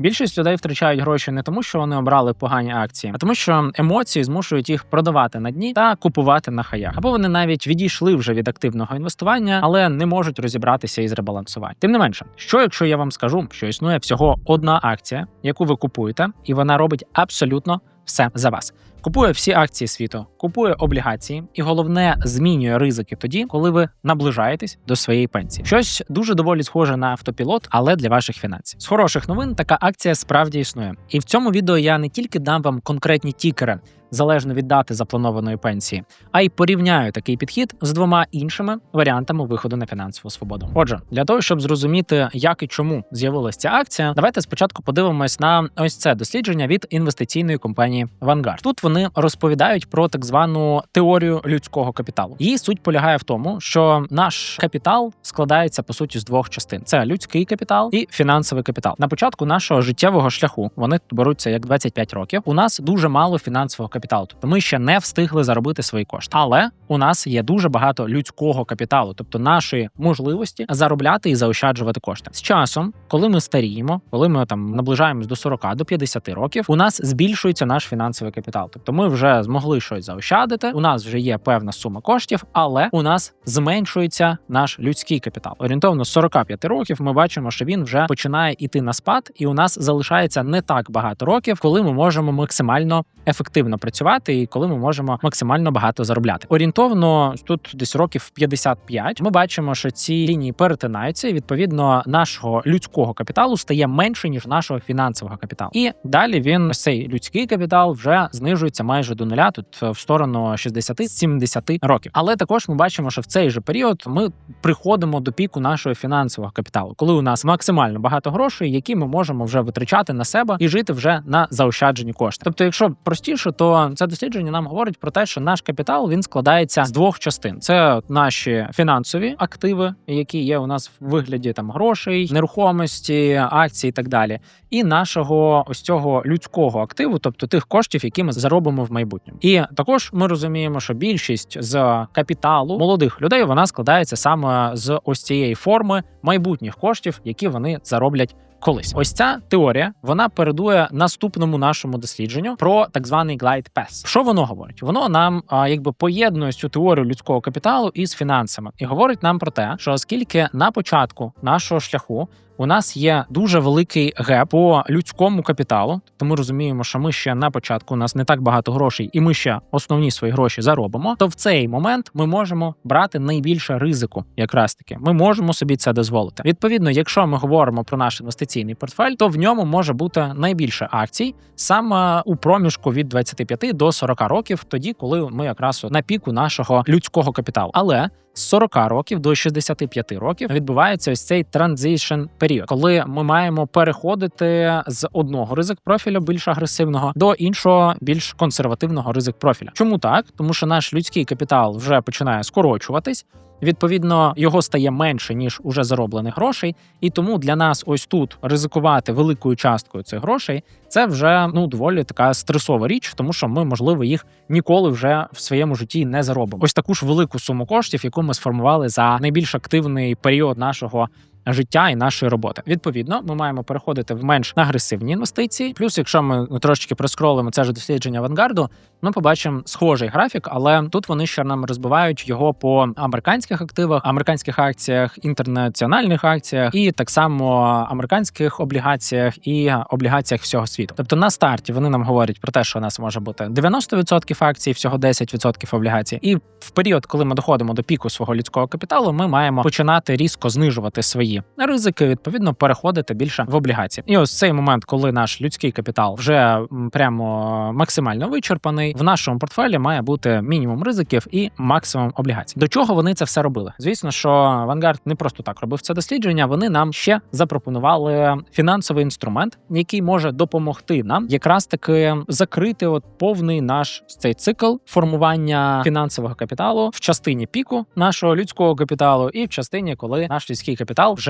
Більшість людей втрачають гроші не тому, що вони обрали погані акції, а тому, що емоції змушують їх продавати на дні та купувати на хаях. Або вони навіть відійшли вже від активного інвестування, але не можуть розібратися із ребалансуванням. Тим не менше, що якщо я вам скажу, що існує всього одна акція, яку ви купуєте, і вона робить абсолютно все за вас. Купує всі акції світу, купує облігації, і головне змінює ризики тоді, коли ви наближаєтесь до своєї пенсії. Щось дуже доволі схоже на автопілот, але для ваших фінансів. З хороших новин така акція справді існує. І в цьому відео я не тільки дам вам конкретні тікери. Залежно від дати запланованої пенсії, а й порівняю такий підхід з двома іншими варіантами виходу на фінансову свободу. Отже, для того щоб зрозуміти, як і чому з'явилася ця акція, давайте спочатку подивимось на ось це дослідження від інвестиційної компанії Vanguard. Тут вони розповідають про так звану теорію людського капіталу. Її суть полягає в тому, що наш капітал складається по суті з двох частин: це людський капітал і фінансовий капітал. На початку нашого життєвого шляху вони беруться як 25 років. У нас дуже мало фінансового капіталу, тобто ми ще не встигли заробити свої кошти. Але у нас є дуже багато людського капіталу, тобто нашої можливості заробляти і заощаджувати кошти. З часом, коли ми старіємо, коли ми там наближаємось до 40, до 50 років, у нас збільшується наш фінансовий капітал. Тобто ми вже змогли щось заощадити. У нас вже є певна сума коштів, але у нас зменшується наш людський капітал. Орієнтовно з 45 років ми бачимо, що він вже починає іти на спад, і у нас залишається не так багато років, коли ми можемо максимально ефективно працювати і коли ми можемо максимально багато заробляти. Орієнтовно тут десь років 55, Ми бачимо, що ці лінії перетинаються, і відповідно нашого людського капіталу стає менше ніж нашого фінансового капіталу. І далі він цей людський капітал вже знижується майже до нуля, тут е, в сторону 60-70 років. Але також ми бачимо, що в цей же період ми приходимо до піку нашого фінансового капіталу, коли у нас максимально багато грошей, які ми можемо вже витрачати на себе і жити вже на заощаджені кошти. Тобто, якщо простіше, то це дослідження нам говорить про те, що наш капітал він складається з двох частин: це наші фінансові активи, які є у нас в вигляді там грошей, нерухомості, акцій і так далі, і нашого ось цього людського активу, тобто тих коштів, які ми заробимо в майбутньому. І також ми розуміємо, що більшість з капіталу молодих людей вона складається саме з ось цієї форми майбутніх коштів, які вони зароблять. Колись ось ця теорія вона передує наступному нашому дослідженню про так званий glide path. Що воно говорить? Воно нам а, якби поєднує цю теорію людського капіталу із фінансами, і говорить нам про те, що оскільки на початку нашого шляху у нас є дуже великий геп по людському капіталу, то ми розуміємо, що ми ще на початку у нас не так багато грошей, і ми ще основні свої гроші заробимо. То в цей момент ми можемо брати найбільше ризику, якраз таки ми можемо собі це дозволити. Відповідно, якщо ми говоримо про наш інвестиційний портфель, то в ньому може бути найбільше акцій саме у проміжку від 25 до 40 років, тоді коли ми якраз на піку нашого людського капіталу. Але з 40 років до 65 років відбувається ось цей транзишн період, коли ми маємо переходити з одного ризик профілю більш агресивного до іншого більш консервативного ризик профіля. Чому так? Тому що наш людський капітал вже починає скорочуватись. Відповідно, його стає менше ніж уже зароблених грошей, і тому для нас ось тут ризикувати великою часткою цих грошей це вже ну доволі така стресова річ, тому що ми, можливо, їх ніколи вже в своєму житті не заробимо. Ось таку ж велику суму коштів, яку ми сформували за найбільш активний період нашого. Життя і нашої роботи відповідно, ми маємо переходити в менш агресивні інвестиції. Плюс, якщо ми трошечки проскролимо це ж дослідження авангарду, ми побачимо схожий графік, але тут вони ще нам розбивають його по американських активах, американських акціях, інтернаціональних акціях, і так само американських облігаціях і облігаціях всього світу. Тобто на старті вони нам говорять про те, що у нас може бути 90% акцій, всього 10% облігацій. І в період, коли ми доходимо до піку свого людського капіталу, ми маємо починати різко знижувати свої ризики, відповідно переходити більше в облігації. І ось цей момент, коли наш людський капітал вже прямо максимально вичерпаний, в нашому портфелі має бути мінімум ризиків і максимум облігацій. До чого вони це все робили? Звісно, що Vanguard не просто так робив це дослідження. Вони нам ще запропонували фінансовий інструмент, який може допомогти нам якраз таки закрити от повний наш цей цикл формування фінансового капіталу в частині піку нашого людського капіталу, і в частині, коли наш людський капітал вже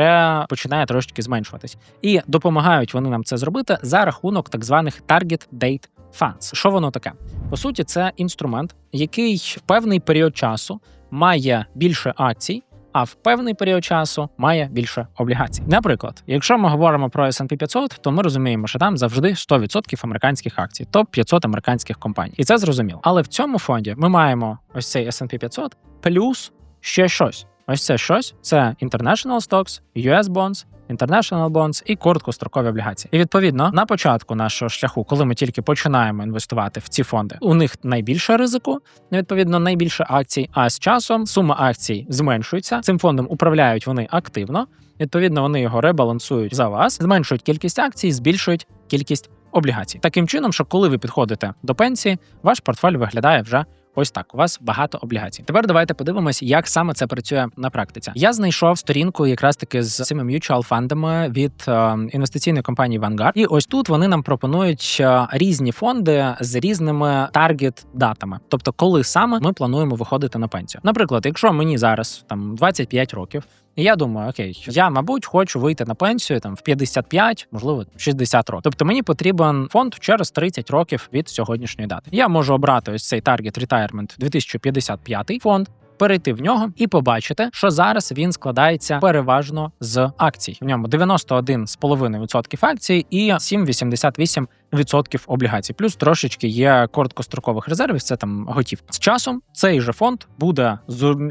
починає трошки зменшуватись, і допомагають вони нам це зробити за рахунок так званих target date funds. Що воно таке? По суті, це інструмент, який в певний період часу має більше акцій. а в певний період часу має більше облігацій. Наприклад, якщо ми говоримо про S&P 500, то ми розуміємо, що там завжди 100% американських акцій, топ 500 американських компаній, і це зрозуміло. Але в цьому фонді ми маємо ось цей S&P 500 плюс ще щось. Ось це щось це International Stocks, US Bonds, International Bonds і короткострокові облігації. І відповідно на початку нашого шляху, коли ми тільки починаємо інвестувати в ці фонди, у них найбільше ризику, відповідно найбільше акцій. А з часом сума акцій зменшується. Цим фондом управляють вони активно. Відповідно, вони його ребалансують за вас, зменшують кількість акцій, збільшують кількість облігацій. Таким чином, що коли ви підходите до пенсії, ваш портфель виглядає вже. Ось так, у вас багато облігацій. Тепер давайте подивимось, як саме це працює на практиці. Я знайшов сторінку якраз таки з цими mutual фандами від е, інвестиційної компанії Vanguard. І ось тут вони нам пропонують е, різні фонди з різними таргет датами. Тобто, коли саме ми плануємо виходити на пенсію. Наприклад, якщо мені зараз там 25 років. І я думаю, окей, я мабуть хочу вийти на пенсію там в 55, можливо, 60 років. Тобто мені потрібен фонд через 30 років від сьогоднішньої дати. Я можу обрати ось цей Target Retirement 2055 фонд. Перейти в нього і побачити, що зараз він складається переважно з акцій. В ньому 91,5% акцій і 7,88% відсотків облігацій, плюс трошечки є короткострокових резервів. Це там готівка. З часом цей же фонд буде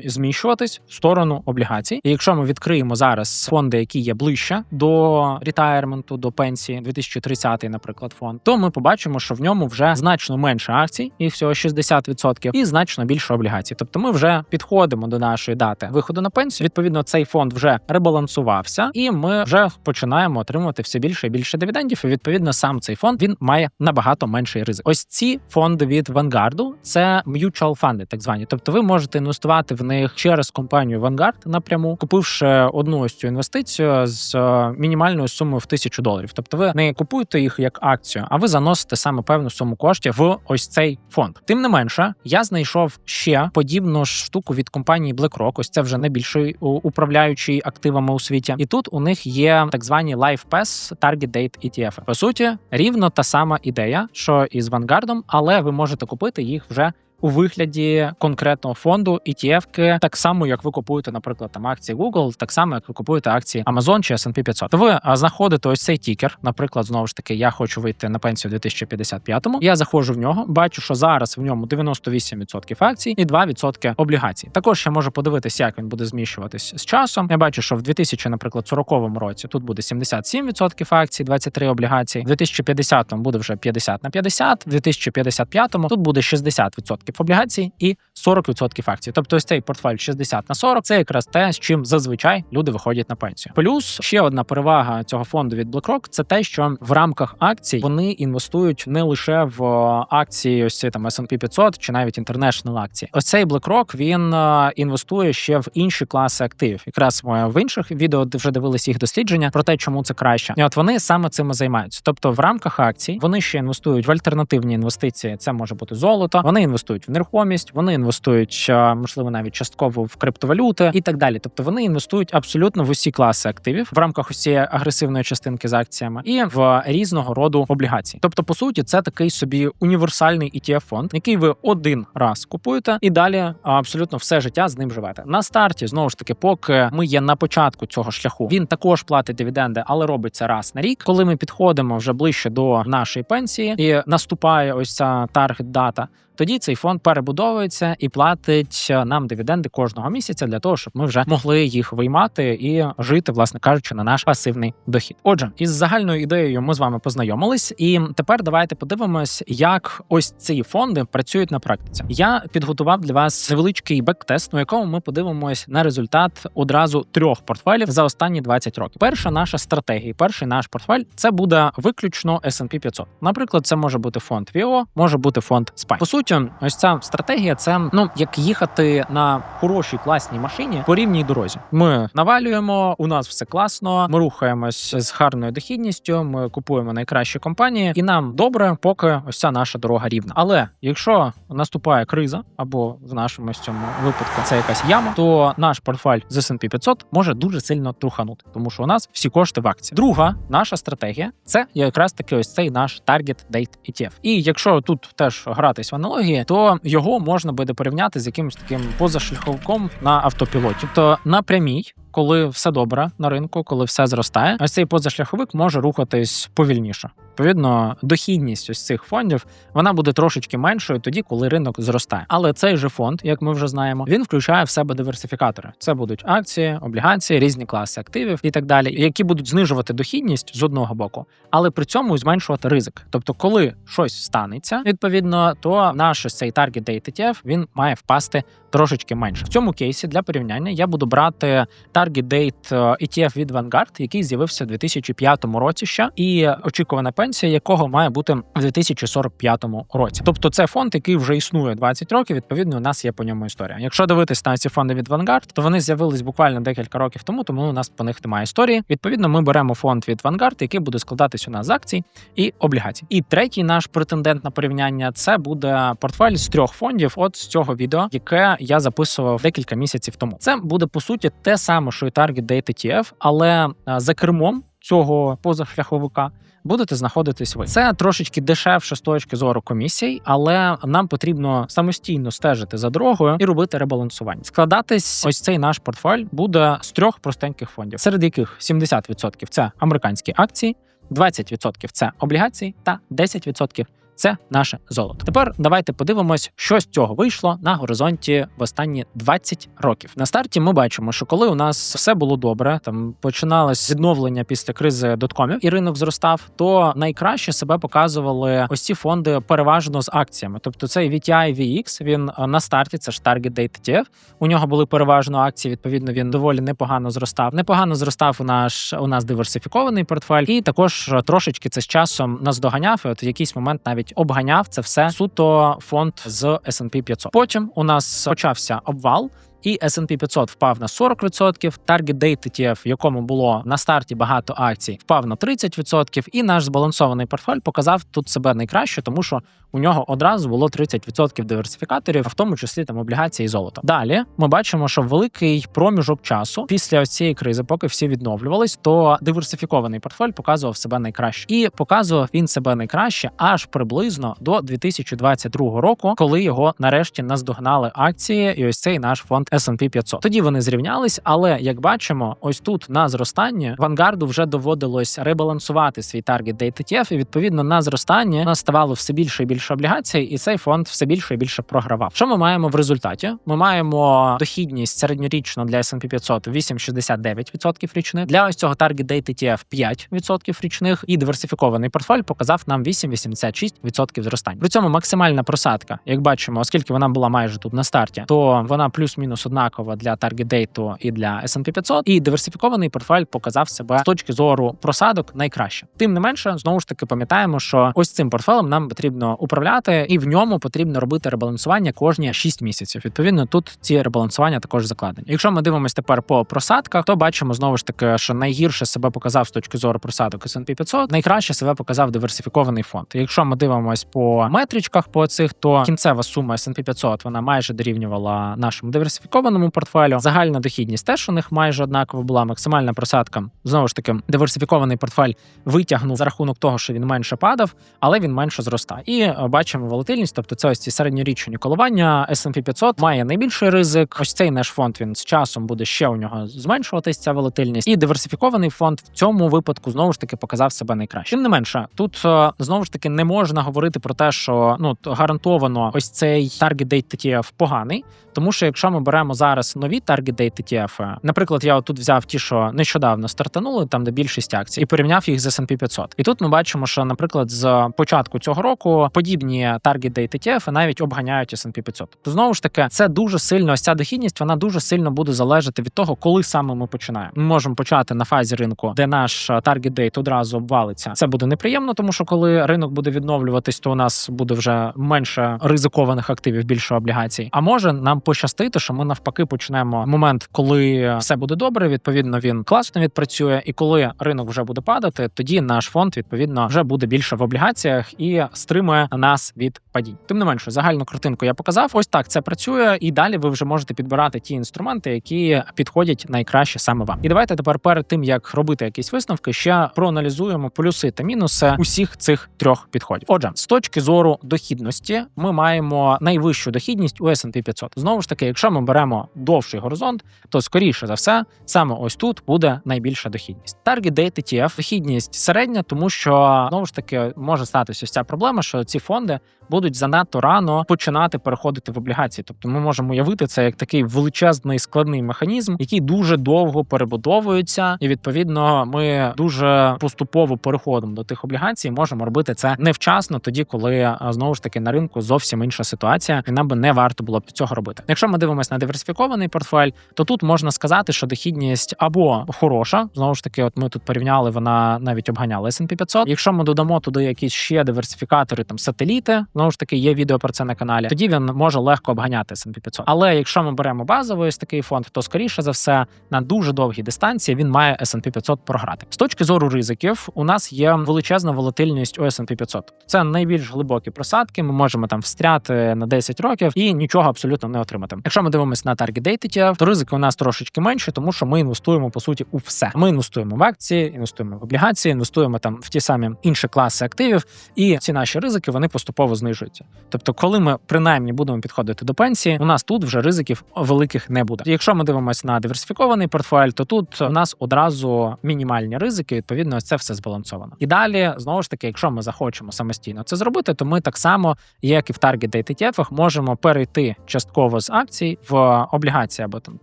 зміщуватись в сторону облігацій. І якщо ми відкриємо зараз фонди, які є ближче до ретайрменту, до пенсії, 2030, наприклад, фонд, то ми побачимо, що в ньому вже значно менше акцій, і всього 60%, і значно більше облігацій. Тобто, ми вже підходимо до нашої дати виходу на пенсію. Відповідно, цей фонд вже ребалансувався, і ми вже починаємо отримувати все більше і більше дивідендів. І відповідно, сам цей фонд він має набагато менший ризик. Ось ці фонди від Vanguard – це mutual фонди, так звані. Тобто, ви можете інвестувати в них через компанію Vanguard напряму, купивши одну ось цю інвестицію з е, мінімальною сумою в тисячу доларів. Тобто, ви не купуєте їх як акцію, а ви заносите саме певну суму коштів в ось цей фонд. Тим не менше, я знайшов ще подібну штуку від компанії BlackRock. Ось це вже найбільший управляючий активами у світі. І тут у них є так звані Life Pass Target Date ETF. По суті, рівно та сама ідея, що і з Vanguard, але ви можете купити їх вже. У вигляді конкретного фонду ETF-ки, так само як ви купуєте, наприклад, там акції Google, так само як ви купуєте акції Amazon чи S&P 500. То ви знаходите ось цей тікер. Наприклад, знову ж таки, я хочу вийти на пенсію у 2055-му. Я заходжу в нього, бачу, що зараз в ньому 98% акцій і 2% облігацій. Також я можу подивитися, як він буде зміщуватись з часом. Я бачу, що в 2000, наприклад, 40 році тут буде 77% акцій, 23 облігації. В 2050-му буде вже 50 на 50, в 2055-му тут буде 60% облігацій і 40% акцій. Тобто ось цей портфель 60 на 40 – це якраз те, з чим зазвичай люди виходять на пенсію. Плюс ще одна перевага цього фонду від BlackRock – це те, що в рамках акцій вони інвестують не лише в е, акції, ось ці там S&P 500 чи навіть International акції. Ось цей BlackRock, він е, інвестує ще в інші класи активів. Якраз ми в інших відео вже дивилися їх дослідження про те, чому це краще. І от вони саме цим займаються. Тобто, в рамках акцій вони ще інвестують в альтернативні інвестиції. Це може бути золото. Вони інвестують в нерухомість, вони інвестують е, можливо навіть частково в криптовалюти і так далі. Тобто вони інвестують абсолютно в усі класи активів в рамках усієї агресивної частинки з акціями і в різного роду облігації. Тобто, по суті, це такий собі універсальний etf фонд, який ви один раз купуєте, і далі абсолютно все життя з ним живете. На старті знову ж таки, поки ми є на початку цього шляху, він також платить дивіденди, але робить це раз на рік. Коли ми підходимо вже ближче до нашої пенсії, і наступає ось ця таргет дата. Тоді цей фонд перебудовується і платить е, нам дивіденди кожного місяця для того, щоб ми вже могли їх виймати і жити, власне кажучи, на наш пасивний дохід. Отже, із загальною ідеєю ми з вами познайомились, і тепер давайте подивимось, як ось ці фонди працюють на практиці. Я підготував для вас невеличкий бек-тест, у якому ми подивимось на результат одразу трьох портфелів за останні 20 років. Перша наша стратегія, перший наш портфель це буде виключно S&P 500. Наприклад, це може бути фонд VO, може бути фонд SPY. По суті, ось ця стратегія це ну як їхати на хорошій класній машині по рівній дорозі. Ми навалюємо, у нас все класно. Ми рухаємось з гарною дохідністю. Ми купуємо найкращі компанії, і нам добре, поки ось ця наша дорога рівна. Але якщо наступає криза, або в нашому цьому випадку це якась яма, то наш портфель з S&P 500 може дуже сильно труханути, тому що у нас всі кошти в акції. Друга наша стратегія це якраз таки ось цей наш Target Date ETF. І якщо тут теж гратись в аналогію, технології, то його можна буде порівняти з якимось таким позашляховиком на автопілоті. Тобто на прямій, коли все добре на ринку, коли все зростає, ось цей позашляховик може рухатись повільніше. Відповідно, дохідність ось цих фондів вона буде трошечки меншою тоді, коли ринок зростає. Але цей же фонд, як ми вже знаємо, він включає в себе диверсифікатори. Це будуть акції, облігації, різні класи активів і так далі, які будуть знижувати дохідність з одного боку, але при цьому зменшувати ризик. Тобто, коли щось станеться, відповідно, то наш цей target date ETF, він має впасти трошечки менше. В цьому кейсі для порівняння я буду брати target date е, ETF від Vanguard, який з'явився в 2005 році ще, і очікувана пенсія якого має бути в 2045 році. Тобто, це фонд, який вже існує 20 років. Відповідно, у нас є по ньому історія. Якщо дивитись на ці фонди від Vanguard, то вони з'явились буквально декілька років тому, тому у нас по них немає історії. Відповідно, ми беремо фонд від Vanguard, який буде складатись у нас з акцій і облігацій. І третій наш претендент на порівняння це буде портфель з трьох фондів. От з цього відео, яке я записував декілька місяців тому. Це буде по суті те саме, що і Target Date ETF, але за кермом цього позашляховика. Будете знаходитись ви. Це трошечки дешевше з точки зору комісій, але нам потрібно самостійно стежити за дорогою і робити ребалансування. Складатись ось цей наш портфель буде з трьох простеньких фондів, серед яких 70% – це американські акції, 20% – це облігації, та 10% – це наше золото. Тепер давайте подивимось, що з цього вийшло на горизонті в останні 20 років. На старті ми бачимо, що коли у нас все було добре, там починалось відновлення після кризи доткомів і ринок зростав, то найкраще себе показували ось ці фонди переважно з акціями. Тобто цей VTI VX, він е, на старті, це ж Target Date ETF, У нього були переважно акції. Відповідно, він доволі непогано зростав. Непогано зростав у наш у нас диверсифікований портфель, і також е, трошечки це з часом наздоганяв. І от в якийсь момент навіть обганяв це все суто фонд з S&P 500. Потім у нас почався обвал. І S&P 500 впав на 40%, Target Date ETF, в якому було на старті багато акцій, впав на 30%, і наш збалансований портфель показав тут себе найкраще, тому що у нього одразу було 30% диверсифікаторів, в тому числі там облігації і золото. Далі ми бачимо, що великий проміжок часу після ось цієї кризи, поки всі відновлювались, то диверсифікований портфель показував себе найкраще, і показував він себе найкраще аж приблизно до 2022 року, коли його нарешті наздогнали акції, і ось цей наш фонд S&P 500. Тоді вони зрівнялись, але як бачимо, ось тут на зростанні Вангарду вже доводилось ребалансувати свій таргет Date ETF, і відповідно на зростання нас ставало все більше і більше облігацій, і цей фонд все більше і більше програвав. Що ми маємо в результаті? Ми маємо дохідність середньорічно для S&P 500 8,69% річних. Для ось цього таргет Date ETF 5% річних, і диверсифікований портфель показав нам 8,86% зростання. При цьому максимальна просадка, як бачимо, оскільки вона була майже тут на старті, то вона плюс-мінус однакова для Target Date і для S&P 500, і диверсифікований портфель показав себе з точки зору просадок найкраще. Тим не менше, знову ж таки пам'ятаємо, що ось цим портфелем нам потрібно управляти, і в ньому потрібно робити ребалансування кожні 6 місяців. Відповідно, тут ці ребалансування також закладені. Якщо ми дивимося тепер по просадках, то бачимо знову ж таки, що найгірше себе показав з точки зору просадок S&P 500, найкраще себе показав диверсифікований фонд. Якщо ми дивимось по метричках по цих, то кінцева сума S&P 500 вона майже дорівнювала нашому диверсифікованому портфелю. Загальна дохідність теж у них майже однакова була. Максимальна просадка знову ж таки диверсифікований портфель витягнув за рахунок того, що він менше падав, але він менше зростає. І е, бачимо волатильність, тобто це ось ці середньорічні коливання. S&P 500 має найбільший ризик. Ось цей наш фонд він з часом буде ще у нього зменшуватись ця волатильність. І диверсифікований фонд в цьому випадку знову ж таки показав себе найкраще. Тим не менше, тут е, знову ж таки не можна говорити про те, що ну гарантовано ось цей target date поганий, тому що якщо ми беремо зараз нові target date ETF, наприклад, я тут взяв ті, що нещодавно стартанули, там де більшість акцій, і порівняв їх з S&P 500. І тут ми бачимо, що, наприклад, з початку цього року подібні target date ETF навіть обганяють S&P 500. То знову ж таки, це дуже сильно ось ця дохідність, вона дуже сильно буде залежати від того, коли саме ми починаємо. Ми можемо почати на фазі ринку, де наш target date одразу обвалиться. Це буде неприємно, тому що коли ринок буде відновлюватись, то у нас буде вже менше ризикованих активів, більше облігацій. А може нам пощастити, що ми навпаки почнемо момент, коли все буде добре. Відповідно, він класно відпрацює, і коли ринок вже буде падати, тоді наш фонд відповідно вже буде більше в облігаціях і стримує нас від падінь. Тим не менше, загальну картинку я показав. Ось так це працює, і далі ви вже можете підбирати ті інструменти, які підходять найкраще саме вам. І давайте тепер перед тим як робити якісь висновки, ще проаналізуємо плюси та мінуси усіх цих трьох підходів. Отже, з точки зору дохідності, ми маємо найвищу дохідність у S&P 500. Знову ж таки, якщо ми беремо довший горизонт, то скоріше за все, саме ось тут буде найбільша дохідність. Target Date ETF – дохідність середня, тому що знову ж таки може статися ось ця проблема, що ці фонди будуть занадто рано починати переходити в облігації. Тобто, ми можемо уявити це як такий величезний складний механізм, який дуже довго перебудовується, і відповідно ми дуже поступово переходимо до тих облігацій. Можемо робити це невчасно, тоді коли знову ж таки на ринку зовсім інша ситуація, і нам би не варто було б цього робити. Якщо ми дивимося на диверсифікований портфель, то тут можна сказати, що дохідність або хороша, знову ж таки, от ми тут порівняли, вона навіть обганяла S&P 500. Якщо ми додамо туди якісь ще диверсифікатори, там сателіти, знову ж таки, є відео про це на каналі. Тоді він може легко обганяти S&P 500. Але якщо ми беремо базовий ось такий фонд, то скоріше за все на дуже довгій дистанції він має S&P 500 програти. З точки зору ризиків, у нас є величезна волатильність у S&P 500. Це найбільш глибокі просадки. Ми можемо там встряти на 10 років і нічого абсолютно не отримати. Якщо ми дивимося на Target Date то ризики у нас трошечки менші, тому що ми інвестуємо по суті у все. Ми інвестуємо в акції, інвестуємо в облігації, інвестуємо там в ті самі інші класи активів, і ці наші ризики вони поступово знижуються. Тобто, коли ми принаймні будемо підходити до пенсії, у нас тут вже ризиків великих не буде. Якщо ми дивимося на диверсифікований портфель, то тут у нас одразу мінімальні ризики. Відповідно, це все збалансовано. І далі знову ж таки, якщо ми захочемо самостійно це зробити, то ми так само, як і в Target ETF, можемо перейти частково з акцій в облігації або там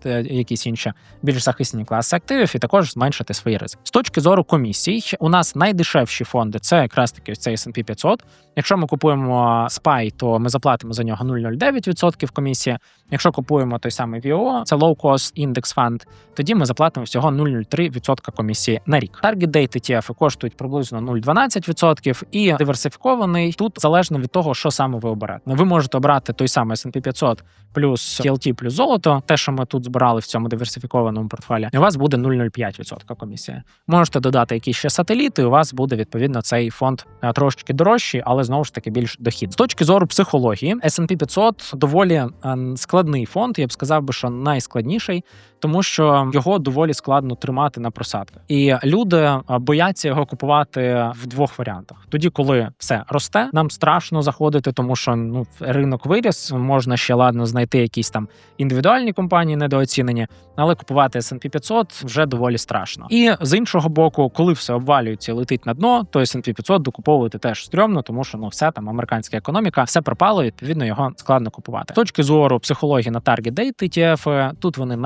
якісь інші більш захисні класи активів, і також зменшити свої ризики. З точки зору комісій, у нас найдешевші фонди це якраз таки цей S&P 500. Якщо ми купуємо SPY, то ми заплатимо за нього 0,09% комісії. Якщо купуємо той самий VO, це Low Cost Index Fund, тоді ми заплатимо всього 0,03% комісії на рік. Target Date ETF коштують приблизно 0,12%, і диверсифікований тут залежно від того, що саме ви оберете. Ви можете обрати той самий S&P 500 плюс TLT плюс золото, те, що ми тут збирали в цьому диверсифікованому портфелі, і у вас буде 0,05% комісія. Можете додати якісь ще сателіти, і у вас буде відповідно цей фонд е, трошечки дорожчий, але знову ж таки більш дохід. З точки зору психології, S&P 500 доволі е, складний фонд. Я б сказав би, що найскладніший, тому що його доволі складно тримати на просадках. І люди бояться його купувати в двох варіантах. Тоді, коли все росте, нам страшно заходити, тому що ну ринок виріс, можна ще ладно знайти якісь там індивідуальні компанії недооцінені, але купувати S&P 500 вже доволі страшно. І з іншого боку, коли все обвалюється летить на дно, то S&P 500 докуповувати теж стрьомно, тому що ну все там американська економіка, все пропало. Відповідно, його складно купувати. З точки зору психології на Date ETF, тут вони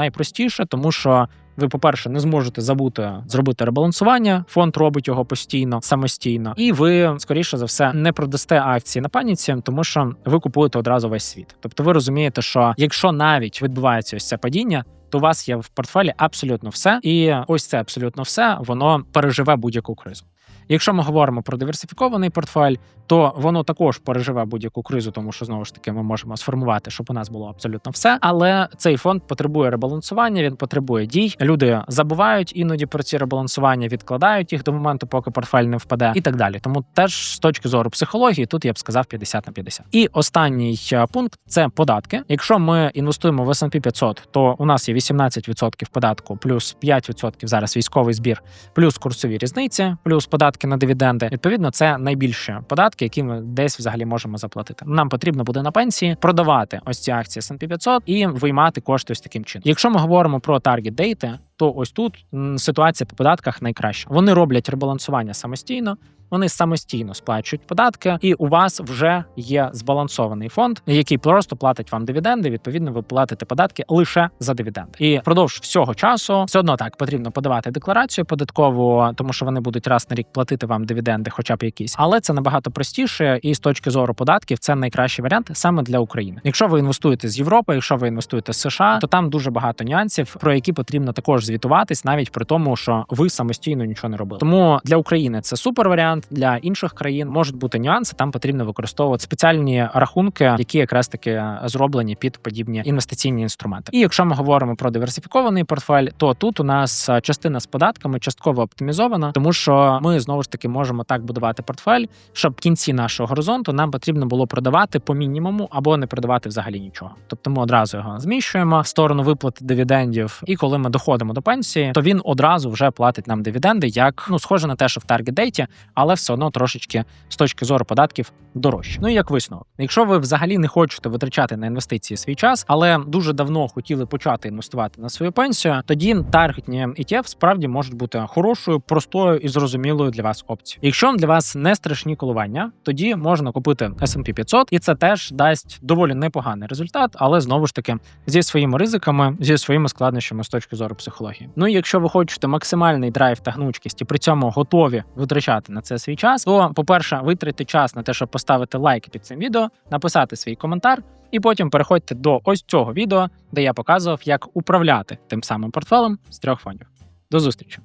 найпростіше, тому що. Ви, по-перше, не зможете забути зробити ребалансування. Фонд робить його постійно самостійно, і ви скоріше за все не продасте акції на паніці, тому що ви купуєте одразу весь світ. Тобто, ви розумієте, що якщо навіть відбувається ось це падіння. То у вас є в портфелі абсолютно все, і ось це абсолютно все воно переживе будь-яку кризу. Якщо ми говоримо про диверсифікований портфель, то воно також переживе будь-яку кризу, тому що знову ж таки ми можемо сформувати, щоб у нас було абсолютно все. Але цей фонд потребує ребалансування, він потребує дій. Люди забувають іноді про ці ребалансування, відкладають їх до моменту, поки портфель не впаде, і так далі. Тому теж з точки зору психології, тут я б сказав 50 на 50. І останній е, пункт це податки. Якщо ми інвестуємо в S&P 500, то у нас є 18% податку, плюс 5% зараз військовий збір, плюс курсові різниці, плюс податки на дивіденди. Відповідно, це найбільші податки, які ми десь взагалі можемо заплатити. Нам потрібно буде на пенсії продавати ось ці акції S&P 500 і виймати кошти ось таким чином. Якщо ми говоримо про таргет дейти, то ось тут ситуація по податках найкраща. Вони роблять ребалансування самостійно. Вони самостійно сплачують податки, і у вас вже є збалансований фонд, який просто платить вам дивіденди. Відповідно, ви платите податки лише за дивіденди. І впродовж всього часу все одно так потрібно подавати декларацію податкову, тому що вони будуть раз на рік платити вам дивіденди, хоча б якісь. Але це набагато простіше, і з точки зору податків це найкращий варіант саме для України. Якщо ви інвестуєте з Європи, якщо ви інвестуєте з США, то там дуже багато нюансів, про які потрібно також звітуватись навіть при тому, що ви самостійно нічого не робили. Тому для України це супер варіант. Для інших країн можуть бути нюанси. Там потрібно використовувати спеціальні рахунки, які якраз таки зроблені під подібні інвестиційні інструменти. І якщо ми говоримо про диверсифікований портфель, то тут у нас частина з податками частково оптимізована, тому що ми знову ж таки можемо так будувати портфель, щоб в кінці нашого горизонту нам потрібно було продавати по мінімуму або не продавати взагалі нічого. Тобто ми одразу його зміщуємо в сторону виплати дивідендів. І коли ми доходимо до пенсії, то він одразу вже платить нам дивіденди, як ну схоже на те, що в таргет дейті, але все одно трошечки з точки зору податків дорожче. Ну і як висновок, якщо ви взагалі не хочете витрачати на інвестиції свій час, але дуже давно хотіли почати інвестувати на свою пенсію, тоді таргетні ETF справді можуть бути хорошою, простою і зрозумілою для вас опцією. Якщо для вас не страшні коливання, тоді можна купити S&P 500, і це теж дасть доволі непоганий результат, але знову ж таки зі своїми ризиками, зі своїми складнощами з точки зору психології. Ну і якщо ви хочете максимальний драйв та гнучкість і при цьому готові витрачати на це свій час, то, по-перше, витрати час на те, щоб поставити лайк під цим відео, написати свій коментар. І потім переходьте до ось цього відео, де я показував, як управляти тим самим портфелем з трьох фондів. До зустрічі!